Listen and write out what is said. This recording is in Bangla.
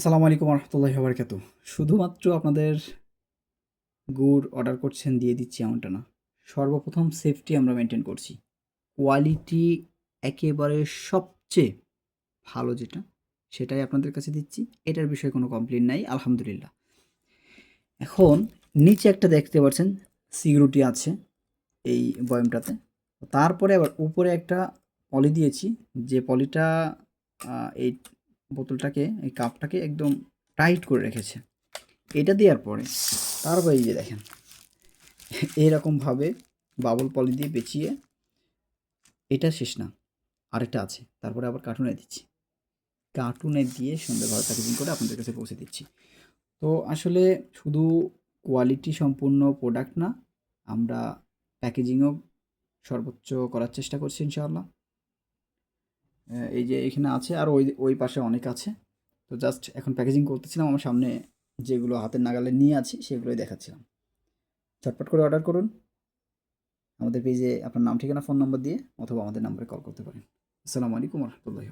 আসসালামু আলাইকুম রহমতুল্লাহি বারকাতু শুধুমাত্র আপনাদের গুড় অর্ডার করছেন, দিয়ে দিচ্ছি এমনটা না। সর্বপ্রথম সেফটি আমরা মেনটেন করছি। কোয়ালিটি একেবারে সবচেয়ে ভালো যেটা, সেটাই আপনাদের কাছে দিচ্ছি। এটার বিষয়ে কোনো কমপ্লেন নাই, আলহামদুলিল্লাহ। এখন নিচে একটা দেখতে পাচ্ছেন সিকিউরিটি আছে এই বয়ামটাতে। তারপরে আবার উপরে একটা পলি দিয়েছি, যে পলিটা এই বোতলটাকে, এই কাপটাকে একদম টাইট করে রেখেছে। এটা দেওয়ার পরে তারপরে এই যে দেখেন এইরকমভাবে বাবল পলি দিয়ে পেঁচিয়ে, এটা শেষ না, আরেকটা আছে, তারপরে আবার কার্টুনে দিচ্ছি। কার্টুনে দিয়ে সুন্দরভাবে প্যাকেজিং করে আপনাদের কাছে পৌঁছে দিচ্ছি। তো আসলে শুধু কোয়ালিটি সম্পূর্ণ প্রোডাক্ট না, আমরা প্যাকেজিংও সর্বোচ্চ করার চেষ্টা করছি ইনশাআল্লাহ। এই যে এখানে আছে আর ওই ওই পাশে অনেক আছে। তো জাস্ট এখন প্যাকেজিং করতেছিলাম, আমার সামনে যেগুলো হাতের নাগালে নিয়ে আছি, সেগুলোই দেখাচ্ছিলাম। চটপট করে অর্ডার করুন। আমাদের পেজে আপনার নাম, ঠিকানা ফোন নম্বর দিয়ে অথবা আমাদের নাম্বারে কল করতে পারেন। আসসালামু আলাইকুম রহমতুল্লাহি